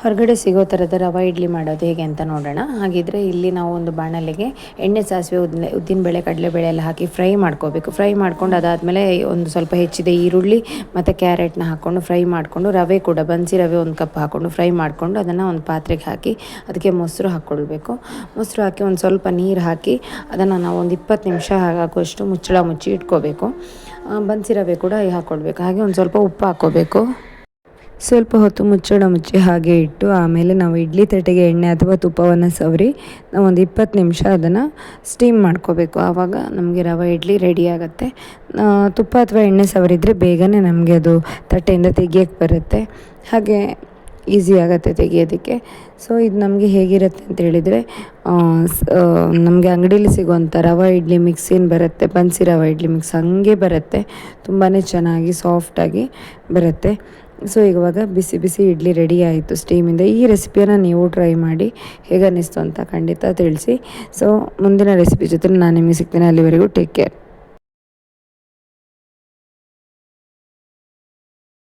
ಹೊರಗಡೆ ಸಿಗೋ ಥರದ ರವೆ ಇಡ್ಲಿ ಮಾಡೋದು ಹೇಗೆ ಅಂತ ನೋಡೋಣ. ಹಾಗಿದ್ರೆ ಇಲ್ಲಿ ನಾವು ಒಂದು ಬಾಣಲೆಗೆ ಎಣ್ಣೆ ಸಾಸಿವೆ ಉದ್ದಿನ ಉದ್ದಿನಬೇಳೆ ಕಡಲೆಬೇಳೆ ಎಲ್ಲ ಹಾಕಿ ಫ್ರೈ ಮಾಡ್ಕೋಬೇಕು. ಫ್ರೈ ಮಾಡ್ಕೊಂಡು ಅದಾದಮೇಲೆ ಒಂದು ಸ್ವಲ್ಪ ಹೆಚ್ಚಿದೆ ಈರುಳ್ಳಿ ಮತ್ತು ಕ್ಯಾರೆಟ್ನ ಹಾಕ್ಕೊಂಡು ಫ್ರೈ ಮಾಡಿಕೊಂಡು ರವೆ ಕೂಡ, ಬನ್ಸಿ ರವೆ ಒಂದು ಕಪ್ ಹಾಕ್ಕೊಂಡು ಫ್ರೈ ಮಾಡಿಕೊಂಡು ಅದನ್ನು ಒಂದು ಪಾತ್ರೆಗೆ ಹಾಕಿ ಅದಕ್ಕೆ ಮೊಸರು ಹಾಕ್ಕೊಳ್ಬೇಕು. ಮೊಸರು ಹಾಕಿ ಒಂದು ಸ್ವಲ್ಪ ನೀರು ಹಾಕಿ ಅದನ್ನು ನಾವು ಒಂದು ಇಪ್ಪತ್ತು ನಿಮಿಷ ಹಾಕೋಷ್ಟು ಮುಚ್ಚಳ ಮುಚ್ಚಿ ಇಟ್ಕೋಬೇಕು. ಬನ್ಸಿ ರವೆ ಕೂಡ ಹಾಕ್ಕೊಳ್ಬೇಕು. ಹಾಗೆ ಒಂದು ಸ್ವಲ್ಪ ಉಪ್ಪು ಹಾಕ್ಕೋಬೇಕು. ಸ್ವಲ್ಪ ಹೊತ್ತು ಮುಚ್ಚಳ ಮುಚ್ಚಿ ಹಾಗೆ ಇಟ್ಟು ಆಮೇಲೆ ನಾವು ಇಡ್ಲಿ ತಟ್ಟೆಗೆ ಎಣ್ಣೆ ಅಥವಾ ತುಪ್ಪವನ್ನು ಸವರಿ, ನಾವು ಒಂದು ಇಪ್ಪತ್ತು ನಿಮಿಷ ಅದನ್ನು ಸ್ಟೀಮ್ ಮಾಡ್ಕೋಬೇಕು. ಆವಾಗ ನಮಗೆ ರವೆ ಇಡ್ಲಿ ರೆಡಿ ಆಗುತ್ತೆ. ತುಪ್ಪ ಅಥವಾ ಎಣ್ಣೆ ಸವರಿದ್ರೆ ಬೇಗನೆ ನಮಗೆ ಅದು ತಟ್ಟೆಯಿಂದ ತೆಗಿಯೋಕ್ಕೆ ಬರುತ್ತೆ. ಹಾಗೆ ಈಸಿ ಆಗುತ್ತೆ ತೆಗಿಯೋದಕ್ಕೆ. ಸೊ, ಇದು ನಮಗೆ ಹೇಗಿರುತ್ತೆ ಅಂತ ಹೇಳಿದರೆ ನಮಗೆ ಅಂಗಡೀಲಿ ಸಿಗುವಂಥ ರವೆ ಇಡ್ಲಿ ಮಿಕ್ಸ್ ಏನು ಬರುತ್ತೆ, ಬನ್ಸಿ ರವೆ ಇಡ್ಲಿ ಮಿಕ್ಸ್ ಹಂಗೆ ಬರುತ್ತೆ. ತುಂಬಾ ಚೆನ್ನಾಗಿ, ಸಾಫ್ಟಾಗಿ ಬರುತ್ತೆ. ಸೊ ಇವಾಗ ಬಿಸಿ ಬಿಸಿ ಇಡ್ಲಿ ರೆಡಿ ಆಯಿತು ಸ್ಟೀಮಿಂದ ಈ ರೆಸಿಪಿಯನ್ನು ನೀವು ಟ್ರೈ ಮಾಡಿ ಹೇಗೆ ಅನ್ನಿಸ್ತು ಅಂತ ಖಂಡಿತ ತಿಳಿಸಿ. ಸೊ ಮುಂದಿನ ರೆಸಿಪಿ ಜೊತೆ ನಾನು ನಿಮಗೆ ಸಿಗ್ತೀನಿ ಅಲ್ಲಿವರೆಗೂ. Take care